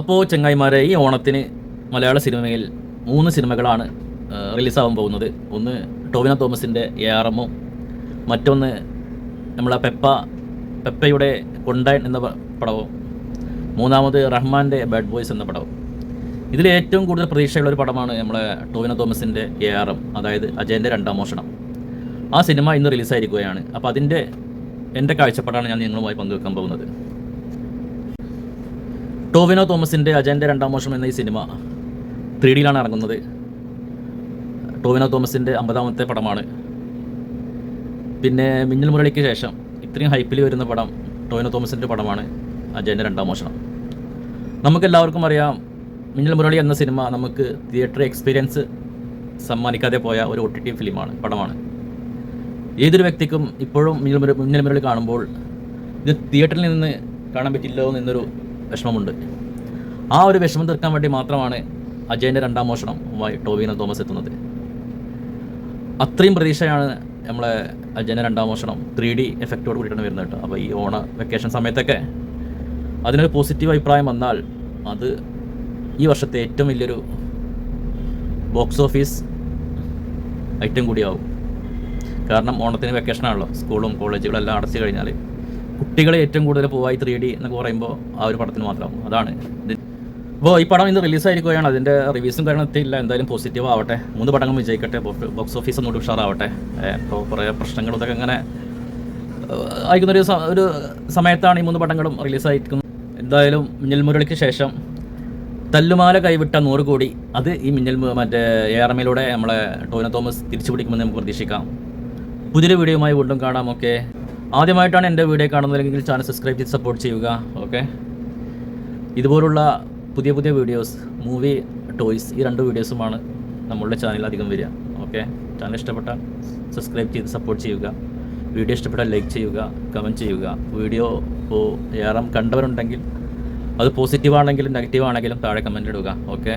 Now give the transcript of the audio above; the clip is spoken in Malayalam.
അപ്പോൾ ചെങ്ങായിമാരെ ഈ ഓണത്തിന് മലയാള സിനിമയിൽ മൂന്ന് സിനിമകളാണ് റിലീസാവാൻ പോകുന്നത്. ഒന്ന് ടോവിന തോമസിന്റെ എ ആർ എമ്മും മറ്റൊന്ന് നമ്മളെ പെപ്പ പെപ്പയുടെ കൊണ്ടയൻ എന്ന പടവും മൂന്നാമത് റഹ്മാന്റെ ബാഡ് ബോയ്സ് എന്ന പടവും. ഇതിൽ ഏറ്റവും കൂടുതൽ പ്രതീക്ഷയുള്ള ഒരു പടമാണ് നമ്മളെ ടോവിന തോമസിന്റെ എ ആർ എം അതായത് അജയന്റെ രണ്ടാം മോഷണം. ആ സിനിമ ഇന്ന് റിലീസായിരിക്കുകയാണ്. അപ്പോൾ അതിന്റെ എന്റെ കാഴ്ചപ്പാടാണ് ഞാൻ നിങ്ങളുമായി പങ്കുവെക്കാൻ പോകുന്നത്. ടോവിനോ തോമസിന്റെ അജയന്റെ രണ്ടാം മോഷണം എന്ന ഈ സിനിമ ത്രീ ഡിയിലാണ് ഇറങ്ങുന്നത്. ടോവിനോ തോമസിന്റെ അമ്പതാമത്തെ പടമാണ്. പിന്നെ മിന്നൽ മുരളിക്ക് ശേഷം ഇത്രയും ഹൈപ്പിൽ വരുന്ന പടം ടോവിനോ തോമസിന്റെ പടമാണ് അജയന്റെ രണ്ടാം മോഷണം. നമുക്കെല്ലാവർക്കും അറിയാം മിന്നൽ മുരളി എന്ന സിനിമ നമുക്ക് തിയേറ്റർ എക്സ്പീരിയൻസ് സമ്മാനിക്കാതെ പോയ ഒരു ഒ ടി ടി ഫിലിമാണ് പടമാണ്. ഏതൊരു വ്യക്തിക്കും ഇപ്പോഴും മിന്നൽ മുരളി മിന്നൽ മുരളി കാണുമ്പോൾ ഇത് തിയേറ്ററിൽ നിന്ന് കാണാൻ പറ്റില്ലോ എന്നൊരു വിഷമമുണ്ട്. ആ ഒരു വിഷമം തീർക്കാൻ വേണ്ടി മാത്രമാണ് അജയന്റെ രണ്ടാം മോഷണം ടോവിന തോമസ് എത്തുന്നത്. അത്രയും പ്രതീക്ഷയാണ് നമ്മളെ അജയന്റെ രണ്ടാം മോഷണം ത്രീ ഡി എഫക്റ്റോട് കൂടിയിട്ടാണ് വരുന്നത് കേട്ടോ. അപ്പോൾ ഈ ഓണ വെക്കേഷൻ സമയത്തൊക്കെ അതിനൊരു പോസിറ്റീവ് അഭിപ്രായം വന്നാൽ അത് ഈ വർഷത്തെ ഏറ്റവും വലിയൊരു ബോക്സ് ഓഫീസ് ഐറ്റം കൂടിയാവും. കാരണം ഓണത്തിന് വെക്കേഷനാണല്ലോ സ്കൂളും കോളേജുകളും എല്ലാം അടച്ചു കഴിഞ്ഞാൽ കുട്ടികളെ ഏറ്റവും കൂടുതൽ പോവായി ത്രീ ഡി എന്നൊക്കെ പറയുമ്പോൾ ആ ഒരു പടത്തിന് മാത്രമാകും അതാണ് അപ്പോൾ ഈ പടം ഇന്ന് റിലീസായിരിക്കുകയാണ് അതിന്റെ റിവ്യൂസും കാര്യങ്ങളും എത്തിയില്ല എന്തായാലും പോസിറ്റീവ് ആവട്ടെ. മൂന്ന് പടങ്ങൾ വിജയിക്കട്ടെ. ബോക്സ് ഓഫീസ് ഒന്നുകൂടി ഉഷാറാവട്ടെ. അപ്പോൾ കുറേ പ്രശ്നങ്ങളും ഇതൊക്കെ ഇങ്ങനെ അയക്കുന്ന ഒരു ഒരു സമയത്താണ് ഈ മൂന്ന് പടങ്ങളും റിലീസായിരിക്കുന്നത് എന്തായാലും മിന്നൽ മുരളിക്ക് ശേഷം തല്ലുമാല കൈവിട്ട നൂറ് കോടി. അത് ഈ മിന്നൽ മറ്റേ എ ആർ എമ്മിലൂടെ നമ്മളെ ടോന തോമസ് തിരിച്ചു പിടിക്കുമെന്ന് നമുക്ക് പ്രതീക്ഷിക്കാം. പുതിയൊരു വീഡിയോയുമായി വീണ്ടും കാണാം. ഓക്കെ. ആദ്യമായിട്ടാണ് എന്റെ വീഡിയോ കാണുന്നതെങ്കിൽ ചാനൽ സബ്സ്ക്രൈബ് ചെയ്ത് സപ്പോർട്ട് ചെയ്യുക ഓക്കെ ഇതുപോലുള്ള പുതിയ പുതിയ വീഡിയോസ് മൂവി ടോയ്സ് ഈ രണ്ട് വീഡിയോസുമാണ് നമ്മളുടെ ചാനലിൽ അധികം വരിക ഓക്കെ ചാനൽ ഇഷ്ടപ്പെട്ട സബ്സ്ക്രൈബ് ചെയ്ത് സപ്പോർട്ട് ചെയ്യുക വീഡിയോ ഇഷ്ടപ്പെട്ടാൽ ലൈക്ക് ചെയ്യുക കമന്റ് ചെയ്യുക. വീഡിയോ ഇപ്പോൾ ഏറെ കണ്ടവരുണ്ടെങ്കിൽ അത് പോസിറ്റീവ് ആണെങ്കിലും നെഗറ്റീവ് ആണെങ്കിലും താഴെ കമന്റ് ഇടുക ഓക്കെ